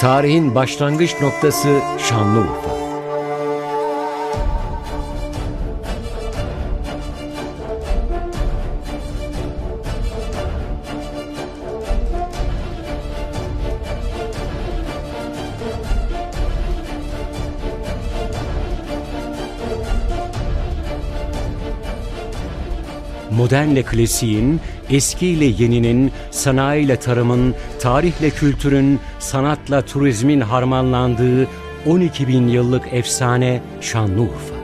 Tarihin başlangıç noktası Şanlıurfa. Modernle klasiğin, eskiyle yeninin, sanayiyle tarımın, tarihle kültürün, sanatla turizmin harmanlandığı 12 bin yıllık efsane Şanlıurfa.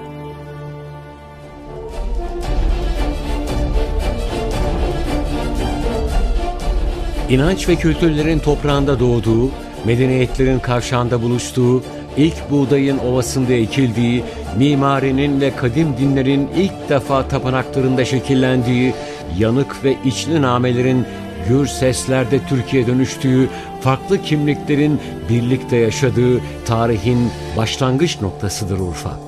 İnanç ve kültürlerin toprağında doğduğu, medeniyetlerin kavşağında buluştuğu, ilk buğdayın ovasında ekildiği, mimarinin ve kadim dinlerin ilk defa tapınaklarında şekillendiği, yanık ve içli namelerin gür seslerde Türkiye dönüştüğü, farklı kimliklerin birlikte yaşadığı tarihin başlangıç noktasıdır Urfa.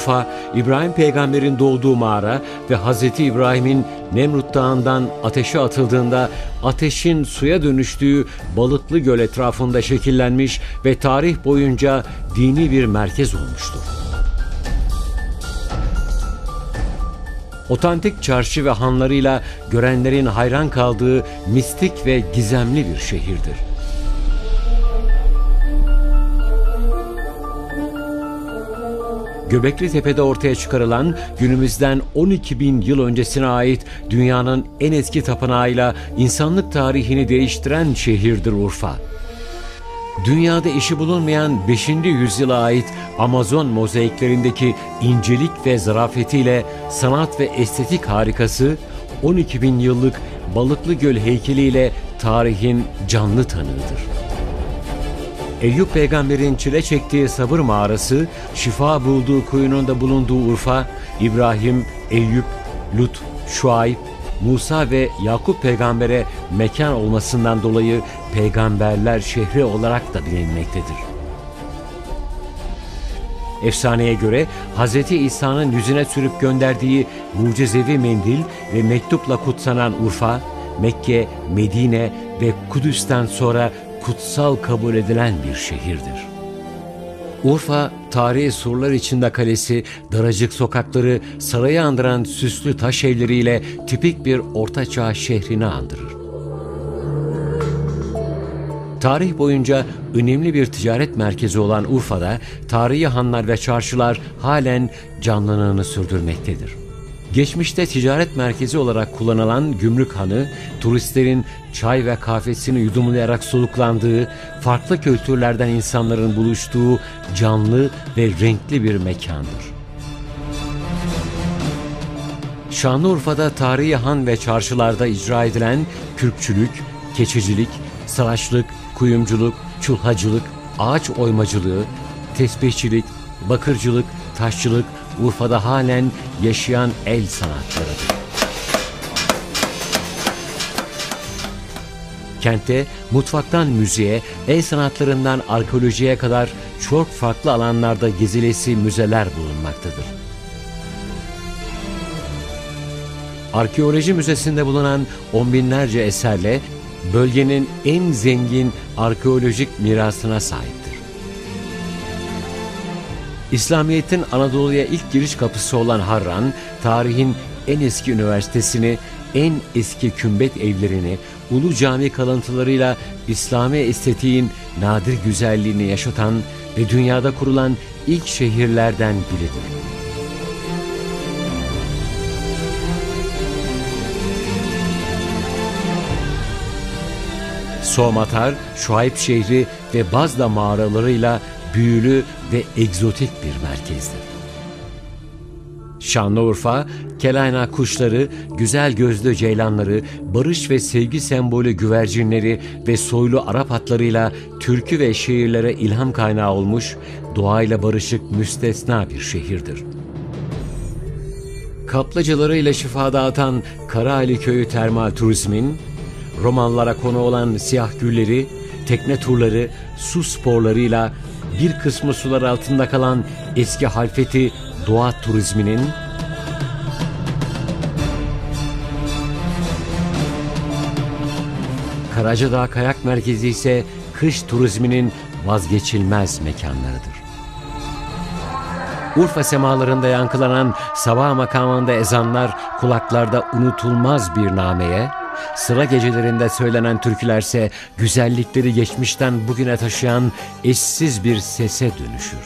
Urfa, İbrahim peygamberin doğduğu mağara ve Hz. İbrahim'in Nemrut Dağı'ndan ateşe atıldığında ateşin suya dönüştüğü Balıklı Göl etrafında şekillenmiş ve tarih boyunca dini bir merkez olmuştur. Otantik çarşı ve hanlarıyla görenlerin hayran kaldığı mistik ve gizemli bir şehirdir. Göbekli Tepe'de ortaya çıkarılan günümüzden 12 bin yıl öncesine ait dünyanın en eski tapınağıyla insanlık tarihini değiştiren şehirdir Urfa. Dünyada eşi bulunmayan 5. yüzyıla ait Amazon mozaiklerindeki incelik ve zarafetiyle sanat ve estetik harikası 12 bin yıllık Balıklı Göl heykeliyle tarihin canlı tanığıdır. Eyüp peygamberin çile çektiği sabır mağarası, şifa bulduğu kuyunun bulunduğu Urfa, İbrahim, Eyüp, Lut, Şuayb, Musa ve Yakup peygambere mekan olmasından dolayı peygamberler şehri olarak da bilinmektedir. Efsaneye göre Hz. İsa'nın yüzüne sürüp gönderdiği mucizevi mendil ve mektupla kutsanan Urfa, Mekke, Medine ve Kudüs'ten sonra kutsal kabul edilen bir şehirdir. Urfa, tarihi surlar içinde kalesi, daracık sokakları, sarayı andıran süslü taş evleriyle tipik bir ortaçağ şehrini andırır. Tarih boyunca önemli bir ticaret merkezi olan Urfa'da tarihi hanlar ve çarşılar halen canlılığını sürdürmektedir. Geçmişte ticaret merkezi olarak kullanılan Gümrük Hanı, turistlerin çay ve kahvesini yudumlayarak soluklandığı, farklı kültürlerden insanların buluştuğu canlı ve renkli bir mekandır. Şanlıurfa'da tarihi han ve çarşılarda icra edilen kürkçülük, keçicilik, saraçlık, kuyumculuk, çulhacılık, ağaç oymacılığı, tesbihçilik, bakırcılık, taşçılık, Urfa'da halen yaşayan el sanatlarıdır. Kentte mutfaktan müziğe, el sanatlarından arkeolojiye kadar çok farklı alanlarda gezilesi müzeler bulunmaktadır. Arkeoloji Müzesi'nde bulunan on binlerce eserle bölgenin en zengin arkeolojik mirasına sahiptir. İslamiyet'in Anadolu'ya ilk giriş kapısı olan Harran, tarihin en eski üniversitesini, en eski kümbet evlerini, Ulu Cami kalıntılarıyla İslami estetiğin nadir güzelliğini yaşatan ve dünyada kurulan ilk şehirlerden biridir. Soğmatar, Şuayb şehri ve Bazda mağaralarıyla büyülü ve egzotik bir merkezdir. Şanlıurfa, kelayna kuşları, güzel gözlü ceylanları, barış ve sevgi sembolü güvercinleri ve soylu Arap atlarıyla türkü ve şehirlere ilham kaynağı olmuş, doğayla barışık müstesna bir şehirdir. kaplıcaları ile şifa dağıtan Karaali Köyü termal turizmin, romanlara konu olan siyah gülleri, tekne turları, su sporlarıyla bir kısmı sular altında kalan eski halfeti doğa turizminin, Karacadağ Kayak Merkezi ise kış turizminin vazgeçilmez mekanlarıdır. Urfa semalarında yankılanan sabah makamında ezanlar kulaklarda unutulmaz bir nameye, sıra gecelerinde söylenen türkülerse güzellikleri geçmişten bugüne taşıyan eşsiz bir sese dönüşür.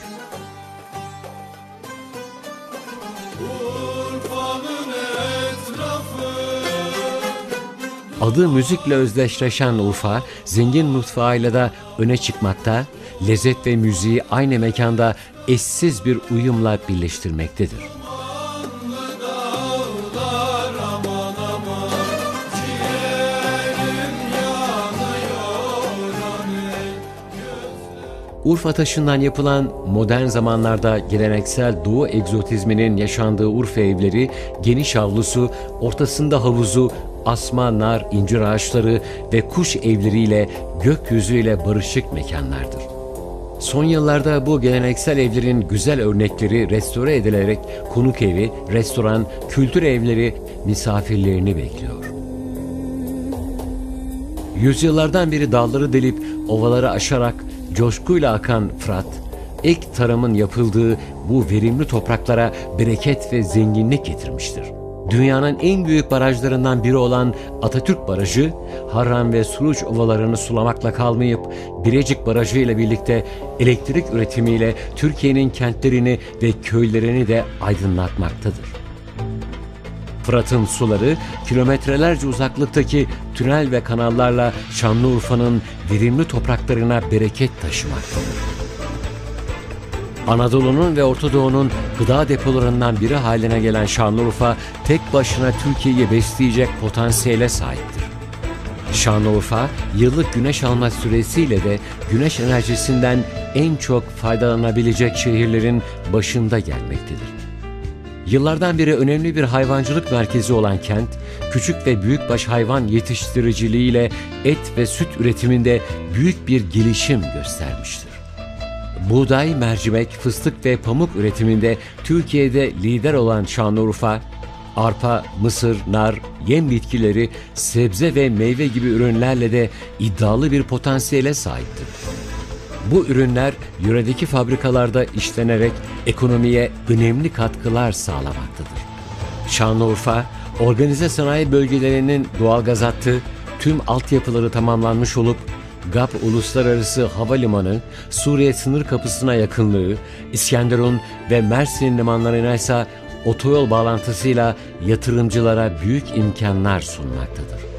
Adı müzikle özdeşleşen Urfa, zengin mutfağıyla da öne çıkmakta, lezzet ve müziği aynı mekanda eşsiz bir uyumla birleştirmektedir. Urfa taşından yapılan modern zamanlarda geleneksel doğu egzotizminin yaşandığı Urfa evleri, geniş avlusu, ortasında havuzu, asma, nar, incir ağaçları ve kuş evleriyle gökyüzüyle barışık mekanlardır. Son yıllarda bu geleneksel evlerin güzel örnekleri restore edilerek konuk evi, restoran, kültür evleri misafirlerini bekliyor. Yüzyıllardan beri dalları delip ovaları aşarak coşkuyla akan Fırat, ek tarımın yapıldığı bu verimli topraklara bereket ve zenginlik getirmiştir. Dünyanın en büyük barajlarından biri olan Atatürk Barajı, Harran ve Suruç ovalarını sulamakla kalmayıp Birecik Barajı ile birlikte elektrik üretimiyle Türkiye'nin kentlerini ve köylerini de aydınlatmaktadır. Fırat'ın suları kilometrelerce uzaklıktaki tünel ve kanallarla Şanlıurfa'nın verimli topraklarına bereket taşımaktadır. Anadolu'nun ve Orta Doğu'nun gıda depolarından biri haline gelen Şanlıurfa tek başına Türkiye'yi besleyecek potansiyele sahiptir. Şanlıurfa yıllık güneş alma süresiyle de güneş enerjisinden en çok faydalanabilecek şehirlerin başında gelmektedir. Yıllardan beri önemli bir hayvancılık merkezi olan kent, küçük ve büyükbaş hayvan yetiştiriciliğiyle et ve süt üretiminde büyük bir gelişim göstermiştir. Buğday, mercimek, fıstık ve pamuk üretiminde Türkiye'de lider olan Şanlıurfa, arpa, mısır, nar, yem bitkileri, sebze ve meyve gibi ürünlerle de iddialı bir potansiyele sahiptir. Bu ürünler yöredeki fabrikalarda işlenerek ekonomiye önemli katkılar sağlamaktadır. Şanlıurfa, organize sanayi bölgelerinin doğalgaz hattı, tüm altyapıları tamamlanmış olup GAP Uluslararası Havalimanı, Suriye sınır kapısına yakınlığı, İskenderun ve Mersin limanlarına ise otoyol bağlantısıyla yatırımcılara büyük imkanlar sunmaktadır.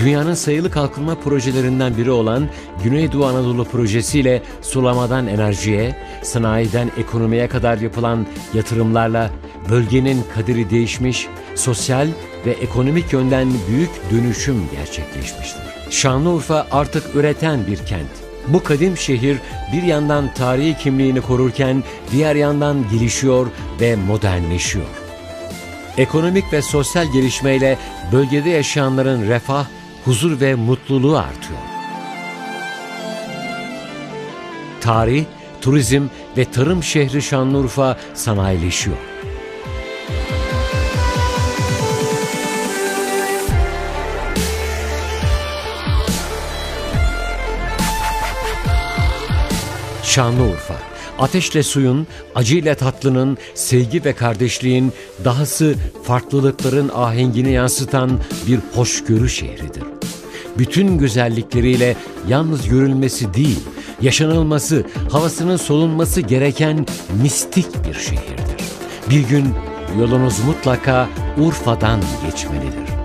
Dünyanın sayılı kalkınma projelerinden biri olan Güneydoğu Anadolu projesiyle sulamadan enerjiye, sanayiden ekonomiye kadar yapılan yatırımlarla bölgenin kaderi değişmiş, sosyal ve ekonomik yönden büyük dönüşüm gerçekleşmiştir. Şanlıurfa artık üreten bir kent. Bu kadim şehir bir yandan tarihi kimliğini korurken diğer yandan gelişiyor ve modernleşiyor. Ekonomik ve sosyal gelişmeyle bölgede yaşayanların refah huzur ve mutluluğu artıyor. Tarih, turizm ve tarım şehri Şanlıurfa sanayileşiyor. Şanlıurfa, ateşle suyun, acıyla tatlının, sevgi ve kardeşliğin, dahası farklılıkların ahengini yansıtan bir hoşgörü şehridir bütün güzellikleriyle yalnız görülmesi değil, yaşanılması, havasının solunması gereken mistik bir şehirdir. Bir gün yolunuz mutlaka Urfa'dan geçmelidir.